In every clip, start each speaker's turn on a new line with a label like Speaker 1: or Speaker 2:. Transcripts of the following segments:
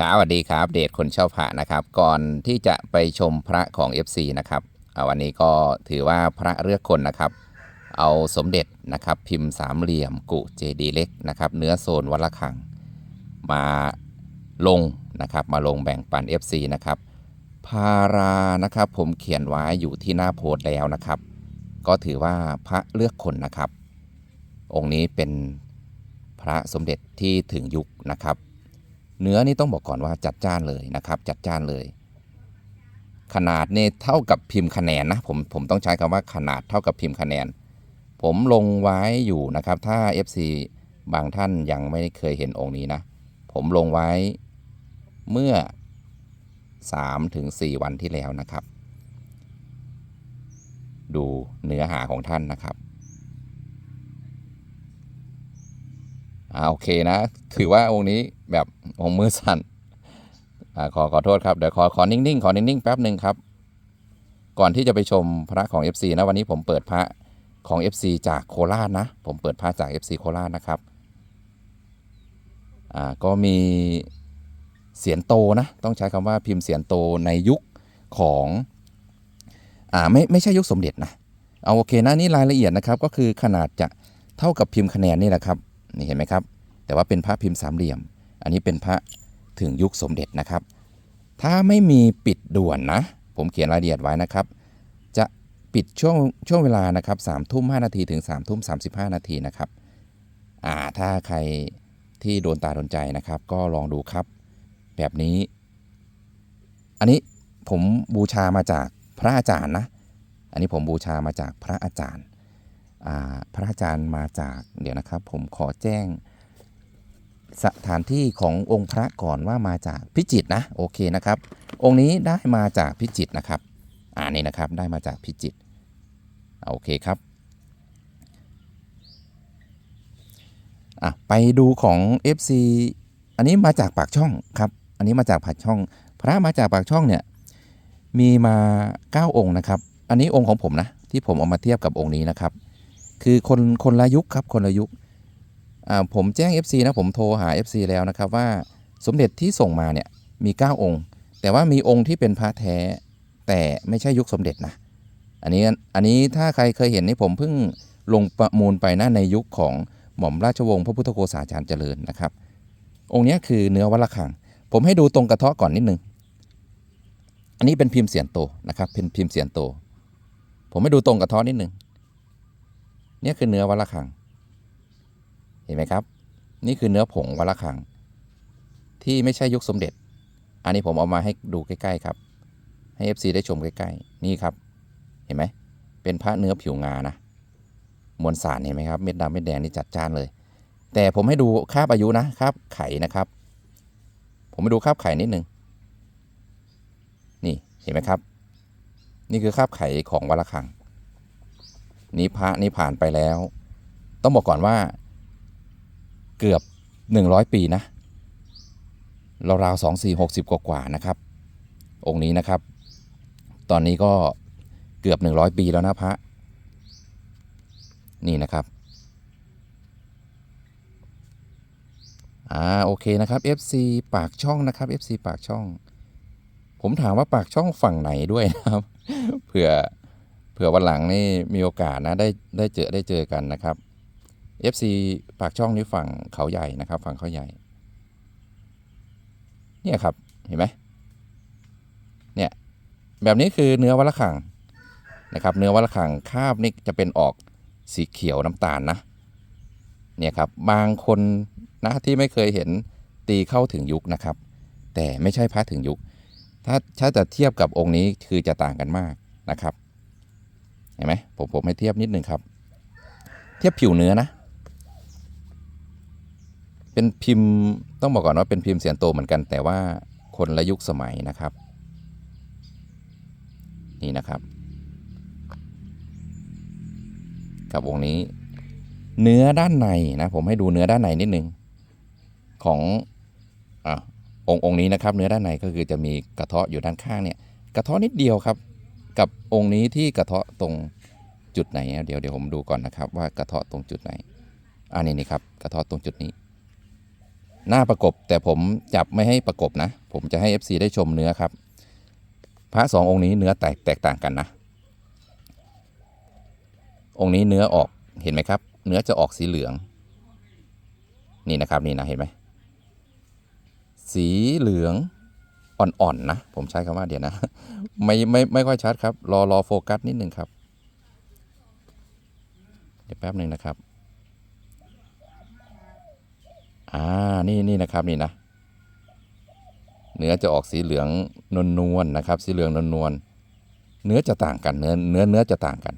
Speaker 1: ครับสวัสดีครับ เดชคนเช่าพระนะครับ ก่อนที่จะไปชมพระของ FC นะครับวันนี้ก็ถือว่าพระเลือกคนนะครับ เอาสมเด็จนะครับพิมพ์สามเหลี่ยมกุเจดีเล็กนะครับ เนื้อโซนวัละคัง มาลงนะครับ มาลงแบ่งปัน FC นะครับ พารานะครับผมเขียนไว้อยู่ที่หน้าโพสต์แล้วนะครับ ก็ถือว่าพระเลือกคนนะครับ องค์นี้เป็นพระสมเด็จที่ถึงยุคนะครับ เนื้อนี่ต้องบอกก่อนว่าจัดจ้านเลยนะครับ จัดจ้านเลย ขนาดเนี่ยเท่ากับพิมพ์คะแนนนะผมผมต้องใช้คำว่าขนาดเท่ากับพิมพ์คะแนน ผมลงไว้อยู่นะครับ ถ้า FC บางท่านยังไม่เคยเห็นองค์นี้นะ ผมลงไว้เมื่อ3ถึง4วันที่แล้วนะครับ ดูเนื้อหาของท่านนะครับ อ่าโอเคนะ ถือว่าองค์นี้แบบองค์มือสั่นอ่าขอขอโทษครับ เดี๋ยวขอขอนิ่งๆ ขอนิ่งๆ แป๊บหนึ่งครับ ก่อนที่จะไปชมพระของ FC นะวันนี้ผมเปิดพระของ FC จากโคราชนะ ผมเปิดพระจาก FC โคราชนะครับอ่าก็มีเสียนโตนะต้องใช้คำว่าพิมพ์เสียนโตในยุคของอ่าไม่ไม่ใช่ยุคสมเด็จนะเอาโอเคนะนี่รายละเอียดนะครับก็คือขนาดจะเท่ากับพิมพ์คะแนนนี่แหละครับ นี่เห็นไหมครับ แต่ว่าเป็นพระพิมพ์สามเหลี่ยม อันนี้เป็นพระถึงยุคสมเด็จนะครับ ถ้าไม่มีปิดด่วนนะ ผมเขียนรายละเอียดไว้นะครับ จะปิดช่วงช่วงเวลานะครับสามทุ่มห้านาทีถึงสามทุ่มสามสิบห้านาทีนะครับอ่าถ้าใครที่โดนตาโดนใจนะครับ ก็ลองดูครับ แบบนี้ อันนี้ผมบูชามาจากพระอาจารย์นะ อันนี้ผมบูชามาจากพระอาจารย์ พระอาจารย์มาจากเดี๋ยวนะครับ ผมขอแจ้งสถานที่ขององค์พระก่อนว่ามาจากพิจิตนะโอเคนะครับ องค์นี้ได้มาจากพิจิตนะครับอ่านี่นะครับได้มาจากพิจิตโอเคครับอะไปดูของ FC อันนี้มาจากปากช่องครับ อันนี้มาจากปากช่อง พระมาจากปากช่องเนี่ยมีมา 9 องค์นะครับ อันนี้องค์ของผมนะที่ผมเอามาเทียบกับองค์นี้นะครับ คือคนคนละยุคครับคนละยุคผมแจ้ง FC นะผมโทรหา FC แล้วนะครับว่าสมเด็จที่ส่งมาเนี่ยมี 9 องค์ แต่ว่ามีองค์ที่เป็นพระแท้แต่ไม่ใช่ยุคสมเด็จนะอันนี้อันนี้ถ้าใครเคยเห็นนี่ผมเพิ่งลงประมูลไปนะในยุคของหม่อมราชวงศ์พระพุทธโฆษาจารย์เจริญนะครับ องค์นี้คือเนื้อวัดระฆัง ผมให้ดูตรงกระเทาะก่อนนิดนึง อันนี้เป็นพิมพ์เสียนโตนะครับเป็นพิมพ์เสียนโต ผมให้ดูตรงกระเทาะนิดนึง นี่คือเนื้อวัดระฆัง เห็นไหมครับ นี่คือเนื้อผงวัดระฆัง ที่ไม่ใช่ยุคสมเด็จ อันนี้ผมเอามาให้ดูใกล้ ๆ ครับ ให้ FC ได้ชมใกล้ ๆ นี่ครับ เห็นไหม เป็นพระเนื้อผิวงานะ มวลสารเห็นไหมครับ เม็ดดำเม็ดแดงนี่จัดจ้านเลย แต่ผมให้ดูคราบอายุนะคราบไข่นะครับ ผมให้ดูคราบไข่นิดนึง นี่เห็นไหมครับ นี่คือคราบไข่ของวัดระฆัง นี้พระนี่ผ่านไปแล้ว ต้องบอกก่อนว่า เกือบ 100 ปีนะราวๆสองสี่หกสิบกว่าๆนะครับ องค์นี้นะครับ ตอนนี้ก็เกือบ 100 ปีแล้วนะพระ นี่นะครับอ่าโอเคนะครับ FC ปากช่องนะครับ FC ปากช่อง ผมถามว่าปากช่องฝั่งไหนด้วยนะครับ เผื่อ เผื่อวันหลังนี่มีโอกาสนะได้ได้เจอได้เจอกันนะครับ FC ปากช่องนี้ฝั่งเขาใหญ่นะครับ ฝั่งเขาใหญ่ เนี่ยครับเห็นไหมเนี่ยแบบนี้คือเนื้อวัลคังนะครับ เนื้อวัลคังคาบนี่จะเป็นออกสีเขียวน้ำตาลนะเนี่ยครับบางคนนะที่ไม่เคยเห็นตีเข้าถึงยุคนะครับ แต่ไม่ใช่พระถึงยุค ถ้าถ้าจะเทียบกับองค์นี้คือจะต่างกันมากนะครับ เห็นไหมผมผมให้เทียบนิดนึงครับ เทียบผิวเนื้อนะ เป็นพิมพ์ต้องบอกก่อนว่าเป็นพิมพ์เสียนโตเหมือนกัน แต่ว่าคนละยุคสมัยนะครับ นี่นะครับ กับวงนี้ เนื้อด้านในนะผมให้ดูเนื้อด้านในนิดนึงของอะองค์องค์นี้นะครับ เนื้อด้านในก็คือจะมีกระเทาะอยู่ด้านข้างเนี่ย กระเทาะนิดเดียวครับ กับองค์นี้ที่กระเทาะตรงจุดไหนอะเดี๋ยวเดี๋ยวผมดูก่อนนะครับ ว่ากระเทาะตรงจุดไหนอ่านี่นี่ครับกระเทาะตรงจุดนี้ หน้าประกบแต่ผมจับไม่ให้ประกบนะ ผมจะให้ FC ได้ชมเนื้อครับ พระสององค์นี้เนื้อแตกแตกต่างกันนะ องค์นี้เนื้อออกเห็นไหมครับ เนื้อจะออกสีเหลือง นี่นะครับนี่นะเห็นไหมสีเหลือง อ่อนๆนะผมใช้คำว่าเดี๋ยวนะ ไม่ไม่ไม่ค่อยชัดครับ รอรอโฟกัสนิดนึงครับ เดี๋ยวแป๊บหนึ่งนะครับอ่านี่นี่นะครับนี่นะ เนื้อจะออกสีเหลืองนวลนวลๆนะครับ สีเหลืองนวลนวลๆเนื้อจะต่างกันเนื้อเนื้อเนื้อจะต่างกัน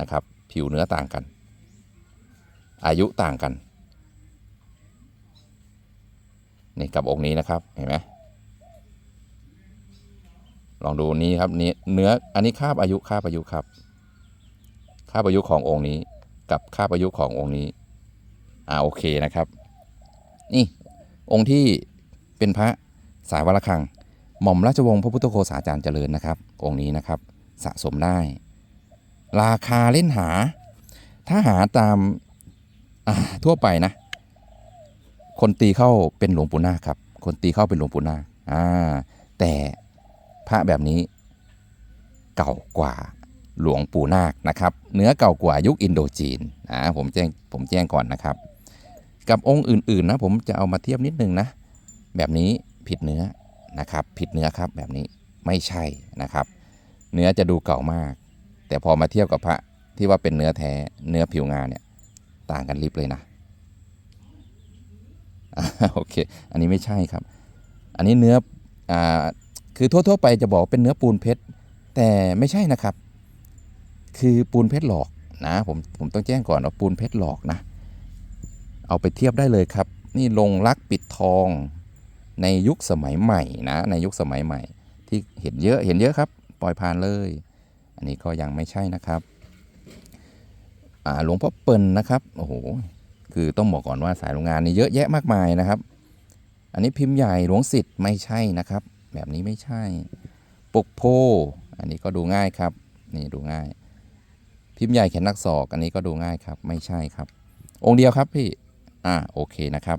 Speaker 1: นะครับ ผิวเนื้อต่างกัน อายุต่างกันนี่กับองค์นี้นะครับเห็นไหม ลองดูนี้ครับนี้เนื้ออันนี้คาบอายุคาบอายุครับคาบอายุขององค์นี้ กับคาบอายุขององค์นี้อ่าโอเคนะครับ นี่องค์ที่เป็นพระสายวรคัง หม่อมราชวงศ์พระพุทธโฆษาจารย์เจริญนะครับ องค์นี้นะครับสะสมได้ ราคาเล่นหา ถ้าหาตามาทั่วไปนะ คนตีเข้าเป็นหลวงปู่นาคครับ คนตีเข้าเป็นหลวงปู่นาคอ่าแต่ พระแบบนี้เก่ากว่าหลวงปู่นาคนะครับเนื้อเก่ากว่ายุคอินโดจีนอ่าผมแจ้งผมแจ้งก่อนนะครับ กับองค์อื่นๆนะผมจะเอามาเทียบนิดนึงนะ แบบนี้ผิดเนื้อนะครับ ผิดเนื้อครับแบบนี้ไม่ใช่นะครับ เนื้อจะดูเก่ามาก แต่พอมาเทียบกับพระที่ว่าเป็นเนื้อแท้เนื้อผิวงานเนี่ยต่างกันลิบเลยนะโอเค อันนี้ไม่ใช่ครับ อันนี้เนื้ออ คือทั่วๆไปจะบอกเป็นเนื้อปูนเพชร แต่ไม่ใช่นะครับ คือปูนเพชรหลอกนะผมผมต้องแจ้งก่อนว่าปูนเพชรหลอกนะ เอาไปเทียบได้เลยครับ นี่ลงรักปิดทองในยุคสมัยใหม่นะ ในยุคสมัยใหม่ ที่เห็นเยอะเห็นเยอะครับ ปล่อยผ่านเลย อันนี้ก็ยังไม่ใช่นะครับหลวงพ่อเปิ่นนะครับโอ้โหคือต้องบอกก่อนว่าสายโรงงานนี่เยอะแยะมากมายนะครับ อันนี้พิมพ์ใหญ่หลวงสิทธิ์ไม่ใช่นะครับ แบบนี้ไม่ใช่ ปกโพ อันนี้ก็ดูง่ายครับ นี่ดูง่าย พิมพ์ใหญ่เขียนนักศอก อันนี้ก็ดูง่ายครับ ไม่ใช่ครับ องค์เดียวครับพี่ อ่า โอเคนะครับ